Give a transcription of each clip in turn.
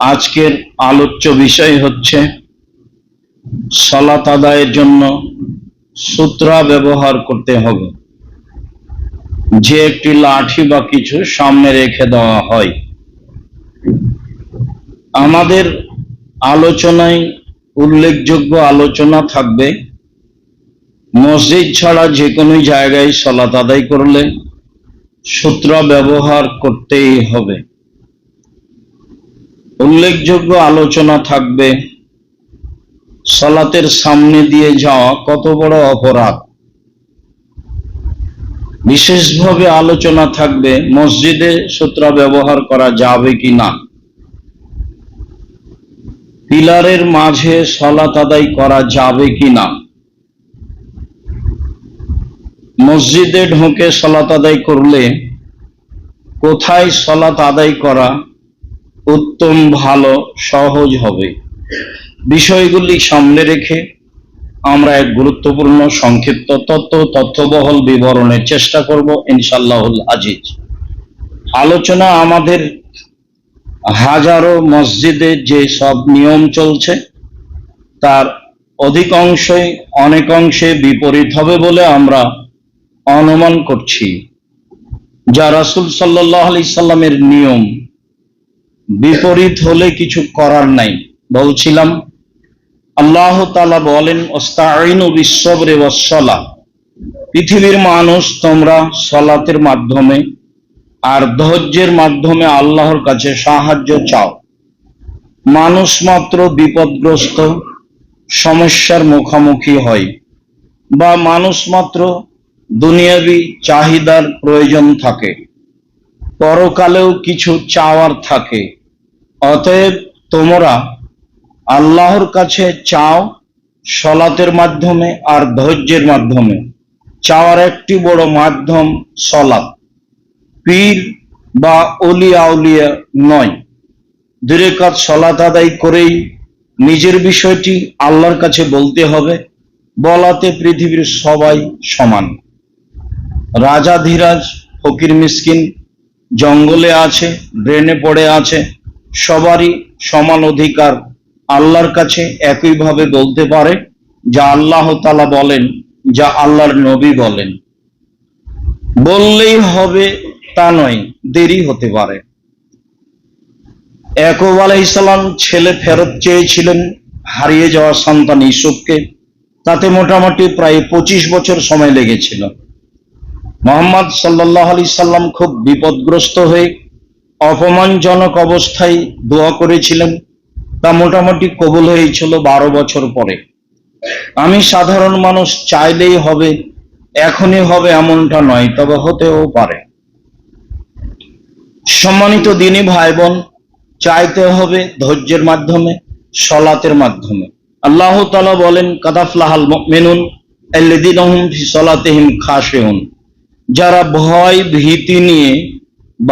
আজকের আলোচ্য বিষয় হচ্ছে সলাত আদায়ের জন্য সূত্রা ব্যবহার করতে হবে। যে একটি লাঠি বা কিছু সামনে রেখে দেওয়া হয়। আমাদের আলোচনায় উল্লেখযোগ্য আলোচনা থাকবে, মসজিদ ছাড়া যে কোনো জায়গায় সলাত আদায় করলে সূত্র ব্যবহার করতেই হবে। উল্লেখযোগ্য আলোচনা থাকবে, সলাতের সামনে দিয়ে যাওয়া কত বড় অপরাধ? বিশেষভাবে আলোচনা থাকবে, মসজিদে সূত্রা ব্যবহার করা যাবে কি না? পিলারের মাঝে সলাত আদায় করা যাবে কি না? মসজিদে ঢুকে সলাত আদায় করলে কোথায় সলাত আদায় করা উত্তম, ভালো, সহজ হবে। বিষয়গুলি সামনে রেখে আমরা এক গুরুত্বপূর্ণ সংক্ষিপ্ত তথ্য তথ্যবহল বিবরণের চেষ্টা করব ইনশাল্লাহুল আজিজ। আলোচনা আমাদের হাজারো মসজিদে যে সব নিয়ম চলছে, তার অধিকাংশই অনেকাংশে বিপরীত হবে বলে আমরা অনুমান করছি। যা রাসুল সাল্লাহ আলি সাল্লামের নিয়ম বিপরীত হলে কিছু করার নাই। বলছিলাম, আল্লাহ তালা বলেন ওস্তাইনু বিশ্বরে ওয়াসলা পৃথিবীর মানুষ তোমরা সলাতের মাধ্যমে আর ধৈর্যের মাধ্যমে আল্লাহর কাছে সাহায্য চাও। মানুষ মাত্র বিপদগ্রস্ত, সমস্যার মুখোমুখি হয় বা মানুষ মাত্র দুনিয়াবি চাহিদার প্রয়োজন থাকে। পরকালেও কিছু চাওয়ার থাকে। অতএব তোমরা আল্লাহর কাছে চাও সলাতের মাধ্যমে আর ধৈর্যের মাধ্যমে। চাওয়ার একটি বড় মাধ্যম সলাত পীর বা অলিয়া উলিয়া নয়। দূরে কাজ সলাত আদায় করেই নিজের বিষয়টি আল্লাহর কাছে বলতে হবে। বলাতে পৃথিবীর সবাই সমান। রাজা ধীরাজ ফকির মিসকিন জঙ্গলে আছে ড্রেনে পড়ে আছে। সবারই সমান অধিকার আল্লাহর কাছে একইভাবে বলতে পারে, যা আল্লাহ তালা বলেন, যা আল্লাহর নবী বলেন। বললেই হবে তা নয়, দেরি হতে পারে। একব আলাইসালাম ছেলে ফেরত চেয়েছিলেন হারিয়ে যাওয়া সন্তান ইসুফকে তাতে মোটামুটি প্রায় পঁচিশ বছর সময় লেগেছিল। মোহাম্মদ সাল্লাহ আলি সাল্লাম খুব বিপদগ্রস্ত হয়ে অপমানজনক অবস্থায় দোয়া করেছিলেন। তা মোটামুটি কবুল হয়েছিল বারো বছর পরে। আমি সাধারণ মানুষ চাইলেই হবে, এখনই হবে এমনটা নয়, তবে হতেও পারে। সম্মানিত দিনী ভাই বোন চাইতে হবে ধৈর্যের মাধ্যমে, সলাতের মাধ্যমে। আল্লাহ তালা বলেন কাদাফলাহাল মেনুন সলাতেহিম খাসেহুন যারা ভয় ভীতি নিয়ে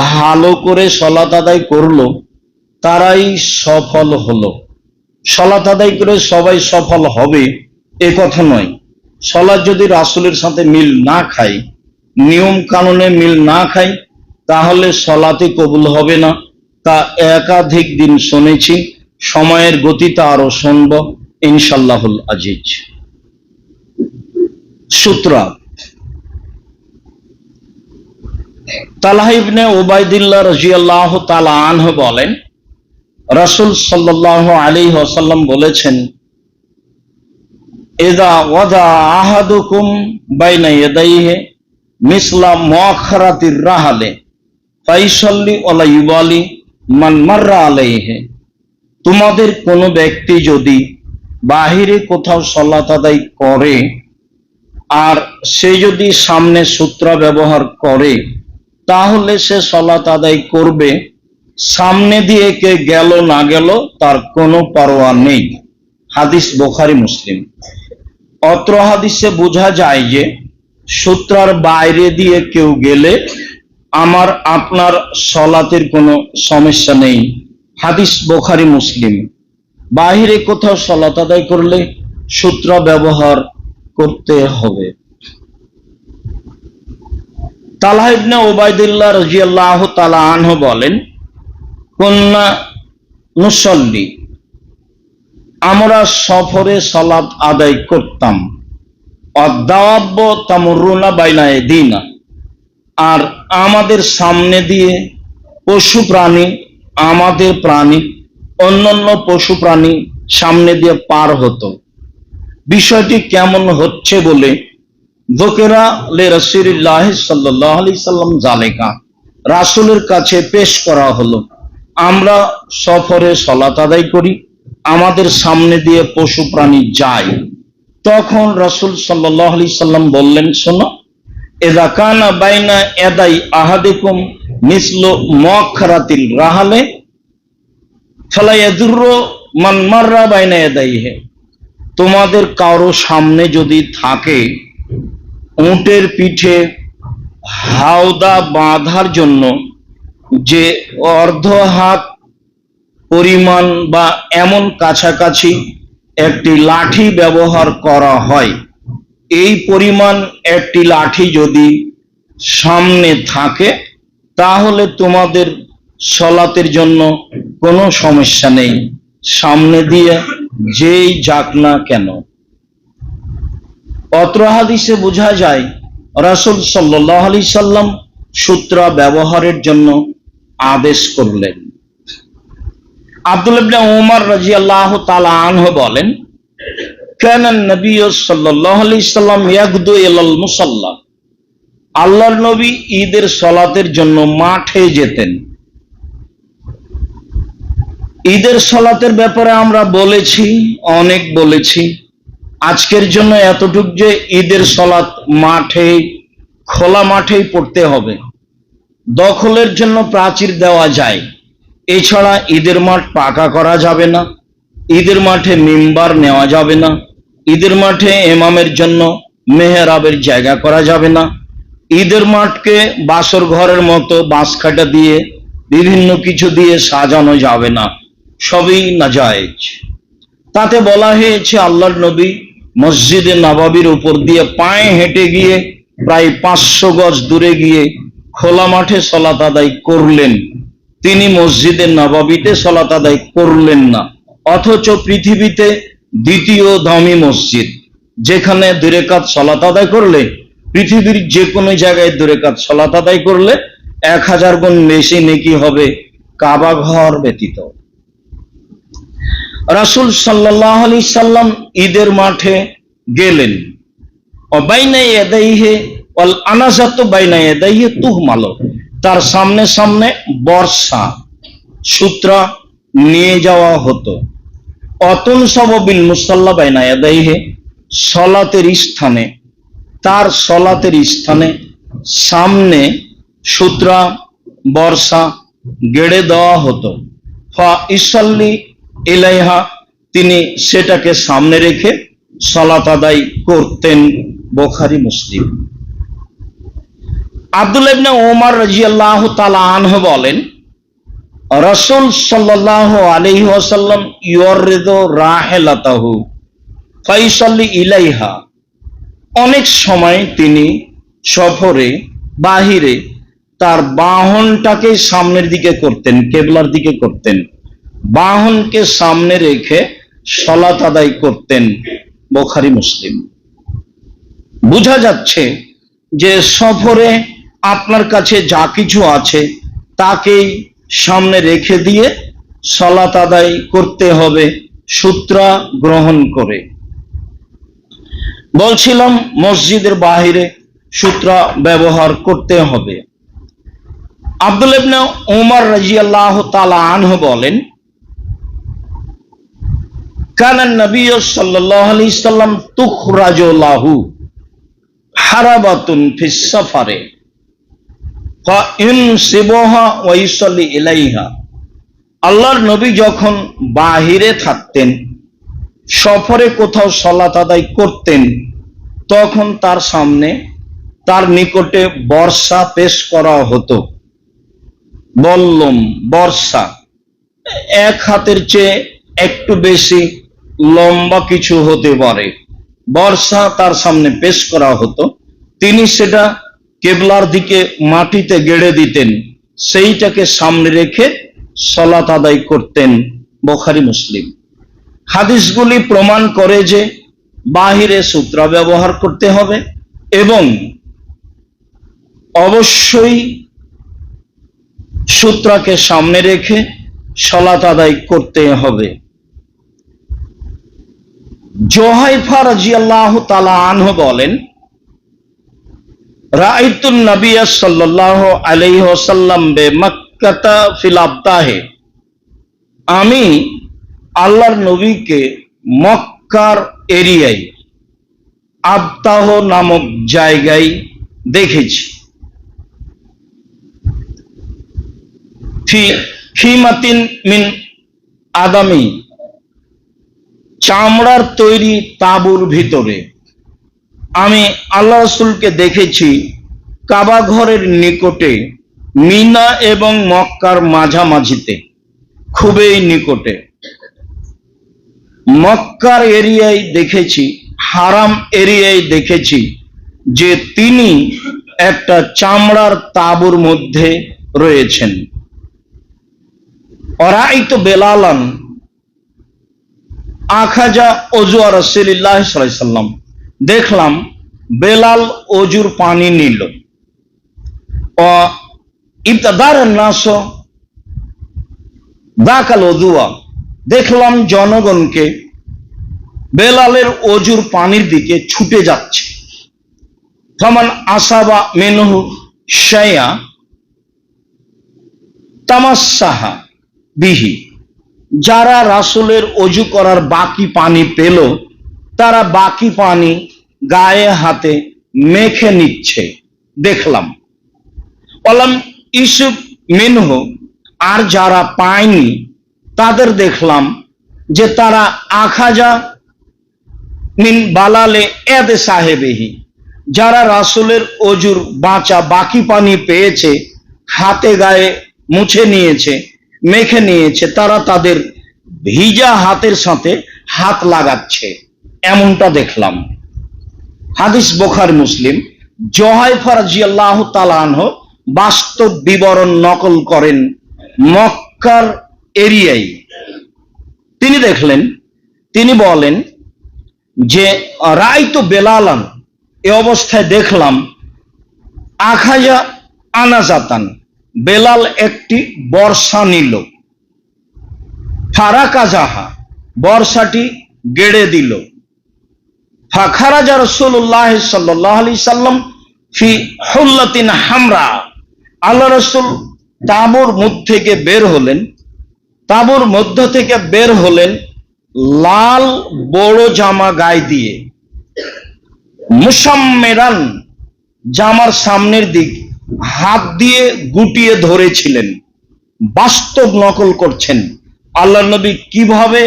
ভালো করে সলাত আদায় করল, তারাই সফল হলো। সলাত আদায় করে সবাই সফল হবে এ কথা নয়। সলাৎ যদি রাসুলের সাথে মিল না খায়, নিয়ম কানুনে মিল না খায়, তাহলে সলাতে কবুল হবে না। তা একাধিক দিন শুনেছি, সময়ের গতিতে আরও শুনব, ইনশাল্লাহুল আজিজ। সূত্রা তালাহ ইবনে ওবায়দুল্লাহ রাজিয়াল্লাহ তালা আনহ বলেন, রাসূল সাল্লাল্লাহু আলাইহি ওয়াসাল্লাম বলেছেন ইদা ওয়াদা আহাদুকুম বাইনা ইয়াদাইহি মিসলা মুআখারাতির রাহালে মাররা আলাইহি। তোমাদের কোনো ব্যক্তি যদি বাহিরে কোথাও সলাত আদায় করে, আর সে যদি সামনে সূত্র ব্যবহার করে তাহলে সে সলাত আদায় করবে। সামনে দিয়ে কে গেল, না গেল, তার কোনো পারোয়া নেই। হাদিস বোখারি মুসলিম। অত্র হাদিসে বোঝা যায় যে, সূত্রার বাইরে দিয়ে কেউ গেলে আমার, আপনার সলাতের কোনো সমস্যা নেই। হাদিস বোখারি মুসলিম। বাহিরে কোথাও সলাত আদায় করলে সূত্র ব্যবহার করতে হবে। তালাহ ইবনে ওবায়দুল্লাহ রাজিয়াল্লাহ তালা আনহ বলেন কন্যা নুসল্লি, আমরা সফরে সলাৎ আদায় করতাম। অদ্দাওয়াব্য তামরুনা বাইনায় দিনা আর আমাদের সামনে দিয়ে পশু প্রাণী, আমাদের প্রাণী, অন্যান্য পশু প্রাণী সামনে দিয়ে পার হতো। বিষয়টি কেমন হচ্ছে বলে রাসুলের কাছে পেশ করা হলো, আমরা সফরে সলাত আদায় করি, আমাদের সামনে দিয়ে পশু প্রাণী যায়। তখন রাসুল সাল্লাহ আলি সাল্লাম বললেন, শোনো, এদা কানা বাইনা এদাই মিসলো রাহালে বাইনা এদাই হে তোমাদের কারও সামনে যদি থাকে উটের পিঠে হাওদা বাঁধার জন্য যে অর্ধ হাত পরিমাণ বা এমন কাছাকাছি একটি লাঠি ব্যবহার করা হয়। এই পরিমাণ একটি লাঠি যদি সামনে থাকে, তাহলে তোমাদের সলাতের জন্য কোনো সমস্যা নেই। সামনে দিয়ে যেই যাক না কেন। অত্র হাদিসে বোঝা যায়, রাসুল সাল্লাহ আলি সাল্লাম সূত্রা ব্যবহারের জন্য আদেশ করলেন। আব্দুল ইবনে উমর রাদিয়াল্লাহু তাআলা আনহু বলেন, কান নবী সাল্লাল্লাহু আলাইহি সাল্লাম ইয়াগদু ইলাল মুসাল্লা। আল্লাহর নবী ঈদের সলাতের জন্য মাঠে যেতেন। ঈদের সলাতের ব্যাপারে আমরা বলেছি, অনেক বলেছি। আজকের জন্য এতটুক যে ঈদের সলাত মাঠে খোলা মাঠেই পড়তে হবে। দখলের জন্য প্রাচীর দেওয়া যায়। এছাড়া ঈদের মাঠ পাকা করা যাবে না। ঈদের মাঠে মিম্বার নেওয়া যাবে না। ঈদের মাঠে এমামের জন্য মেহরাবের জায়গা করা যাবে না। ঈদের মাঠকে বাসর ঘরের মতো বাঁশখাটা দিয়ে, বিভিন্ন কিছু দিয়ে সাজানো যাবে না। সবই নাজায়েজ। তাতে বলা হয়েছে, আল্লাহর নবী মসজিদে নবাবির উপর দিয়ে পায়ে হেঁটে গিয়ে প্রায় পাঁচশো গজ দূরে গিয়ে খোলা মাঠে সলাত আদায় করলেন। তিনি মসজিদে নবাবিতে সলাত আদায় করলেন না, অথচ পৃথিবীতে দ্বিতীয় দামি মসজিদ, যেখানে দুরেকাত সলাত আদায় করলে, পৃথিবীর যে কোনো জায়গায় দুরেকাত সলাত আদায় করলে এক হাজার গুণ বেশি নেকি হবে কাবা ঘর ব্যতীত। রাসুল সাল্লাহ আলি সাল্লাম ঈদের মাঠে গেলেন। তার সামনে সামনে বর্ষা, সূত্রা নিয়ে যাওয়া হতো। অতন সববিল মুসাল্লা বাইনা এদাইহে সলাতের স্থানে, তার সলাতের স্থানে সামনে সূত্রা, বর্ষা গেড়ে দেওয়া হতো। ফা ইসাল্লি ইলাইহা, তিনি সেটাকে সামনে রেখে সলাত আদায় করতেন বোখারি মুসলিম। আব্দুল ওমর রাজিয়াল্লাহু তাআলা আনহু বলেন, রাসূল সাল্লাল্লাহু আলাইহি ওয়াসাল্লাম ইউরিদু রাহিলাতাহু ফাইসাল্লি ইলাইহা। অনেক সময় তিনি সফরে, বাহিরে তার বাহনটাকে সামনের দিকে করতেন, কেবলার দিকে করতেন। বাহনকে সামনে রেখে সলাত আদায় করতেন বোখারি মুসলিম। বোঝা যাচ্ছে যে সফরে আপনার কাছে যা কিছু আছে তাকেই সামনে রেখে দিয়ে সলাত আদায় করতে হবে সূত্রা গ্রহণ করে। বলছিলাম, মসজিদের বাহিরে সূত্রা ব্যবহার করতে হবে। আব্দুল ইবনে উমর রাজিয়াল্লাহ তাআলা আনহু বলেন কানান নবী সাল্লাম লাহু হারাবাতুন আল্লাহর নবী যখন বাহিরে থাকতেন, সফরে কোথাও সলাত আদায় করতেন, তখন তার সামনে তার নিকটে বর্ষা পেশ করা হতো। বললম বর্ষা। এক হাতের চেয়ে একটু বেশি লম্বা কিছু হতে পারে। বর্ষা তার সামনে পেশ করা হতো। তিনি সেটা কেবলার দিকে মাটিতে গেড়ে দিতেন। সেইটাকে সামনে রেখে সলাত আদায় করতেন বোখারি মুসলিম। হাদিসগুলি প্রমাণ করে যে বাহিরে সূত্রা ব্যবহার করতে হবে এবং অবশ্যই সূত্রাকে সামনে রেখে সলাত আদায় করতে হবে। জোহাইফা রাজিয়াল্লাহ তালা আনহ বলেন, রাইতুন নবিয়া সাল্লাল্লাহু আলাইহি বে মক্কাতা ফিল আবতাহে আমি আল্লাহর নবীকে মক্কার এরিয়ায় আবতাহ নামক জায়গায় দেখেছি। ফি ফিমাতিন মিন আদামি চামড়ার তৈরি তাঁবুর ভিতরে। আমি আল্লাহ রসুলকে দেখেছি কাবা ঘরের নিকটে, মিনা এবং মক্কার মাঝামাঝিতে, খুবই নিকটে। মক্কার এরিয়ায় দেখেছি, হারাম এরিয়ায় দেখেছি যে তিনি একটা চামড়ার তাঁবুর মধ্যে রয়েছেন। অরাইত বেলালান আখাজা অজুয়া রসিল্লাহ সাল্লাম। দেখলাম বেলাল অজুর পানি নিল। ও নাস দাকাল অজুয়া। দেখলাম জনগণকে বেলালের অজুর পানির দিকে ছুটে যাচ্ছে। ফমান আসাবা মেনহু শায়া তামাসাহা বিহি। যারা রাসুলের অজু করার বাকি পানি পেল, তারা বাকি পানি গায়ে হাতে মেখে নিচ্ছে। দেখলাম। অলাম ইসুফ মিনহ আর যারা পায়নি, তাদের দেখলাম যে তারা আখাজা মিন বালালে এদ সাহেবেহি। যারা রাসুলের অজুর বাঁচা বাকি পানি পেয়েছে, হাতে গায়ে মুছে নিয়েছে মেখে নিয়েছে, তারা তাদের ভিজা হাতের সাথে হাত লাগাচ্ছে। এমনটা দেখলাম। হাদিস বোখার, মুসলিম। জহাই ফরাজি আল্লাহ তালাহ বাস্তব বিবরণ নকল করেন মক্কার এরিয়ায়। তিনি দেখলেন, তিনি বলেন যে রায় তো বেলালান, এ অবস্থায় দেখলাম, আখাজা আনাজাতান বেলাল একটি বর্ষা নিল। ফারাকা যাহা, বর্ষাটি গেড়ে দিল। ফাখারাজা রসুল্লাহ সাল্লাহ আলি সাল্লাম ফি হুল্লাতিন হামরা, আল্লাহ রসুল তাবুর মুখ থেকে বের হলেন। তাবুর মধ্য থেকে বের হলেন লাল বড় জামা গায়ে দিয়ে। মুসাম্মেরান জামার সামনের দিক হাত দিয়ে গুটিয়ে ধরেছিলেন, বাস্তব নকল করছেন। আল্লাহ নবী কীভাবে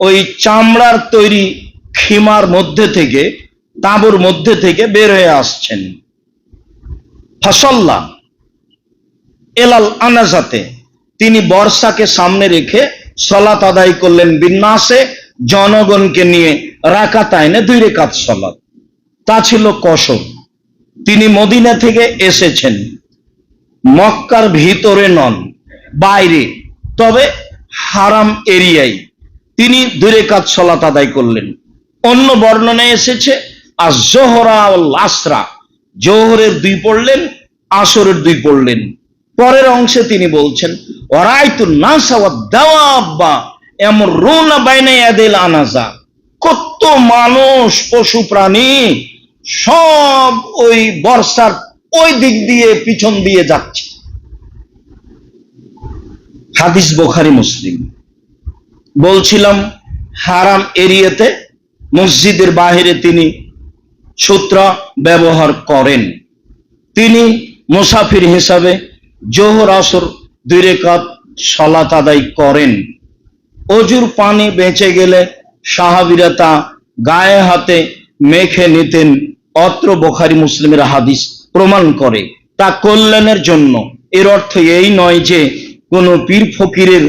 ওই চামড়ার তৈরি খিমার মধ্যে থেকে, তাঁবুর মধ্যে থেকে বের হয়ে আসছেন? ফসল্লা এলাল আনাজাতে তিনি বর্ষাকে সামনে রেখে সলাত আদায় করলেন বিন্যাসে, জনগণকে নিয়ে রাকাত আইনে দুই রেখাত সলাত তা ছিল কসব তিনি মদিনা থেকে এসেছেন। মক্কার ভিতরে নন, বাইরে। তবে হারাম এরিয়ায় তিনি দূরে কাজ সলাত আদায় করলেন। অন্য বর্ণনায় এসেছে আর জোহরা ও লাসরা জোহরের দুই পড়লেন, আসরের দুই পড়লেন। পরের অংশে তিনি বলছেন ওরাইতু নাসা ওয়া দাওয়াব্বা এমন রুনা বাইনা আনাজা। কত মানুষ, পশু প্রাণী সব ওই বর্ষার ওই দিক দিয়ে পিছন দিয়ে যাচ্ছে। হাদিস বোখারি মুসলিম। বলছিলাম, হারাম এরিয়াতে মসজিদের বাহিরে তিনি সূত্র ব্যবহার করেন। তিনি মুসাফির হিসাবে জোহর আসর দুই রেখাত সলাত আদায় করেন। অজুর পানি বেঁচে গেলে সাহাবিরা তা গায়ে হাতে মেখে নিতেন অত্র বোখারি মুসলিমের হাদিস প্রমাণ করে। তা কল্যাণের জন্য। এর অর্থ এই নয় যে, কোনো পীর ফকিরের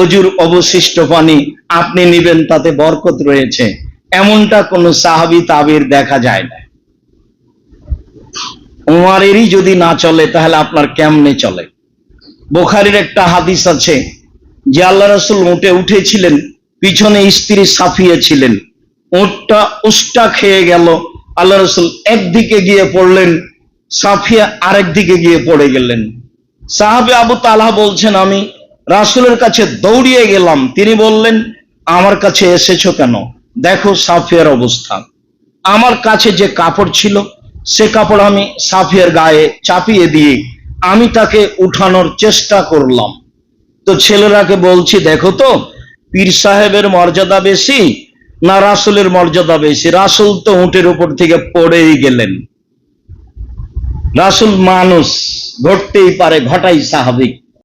অজুর অবশিষ্ট পানি আপনি নিবেন, তাতে বরকত রয়েছে। এমনটা কোনো সাহাবি তাবির দেখা যায় না। উমারেরই যদি না চলে, তাহলে আপনার কেমনে চলে? বোখারির একটা হাদিস আছে, যে আল্লাহ রসুল উঠে উঠেছিলেন, পিছনে স্ত্রী সাফিয়ে ছিলেন। উটটা উষ্টা খেয়ে গেল আল্লাহ রসুল একদিকে গিয়ে পড়লেন, সাফিয়া আরেক দিকে গিয়ে পড়ে গেলেন। সাহাবে আবু তালাহ বলছেন, আমি রাসুলের কাছে দৌড়িয়ে গেলাম। তিনি বললেন, আমার কাছে এসেছ কেন? দেখো সাফিয়ার অবস্থা। আমার কাছে যে কাপড় ছিল, সে কাপড় আমি সাফিয়ার গায়ে চাপিয়ে দিয়ে আমি তাকে উঠানোর চেষ্টা করলাম। তো ছেলেরাকে বলছি, দেখো তো, পীর সাহেবের মর্যাদা বেশি না রাসুলের মর্যাদা বেশি? রাসুল তো উঁটের উপর থেকে পড়েই গেলেন। রাসুল মানুষ, ঘটতেই পারে, ঘটাই স্বাভাবিক।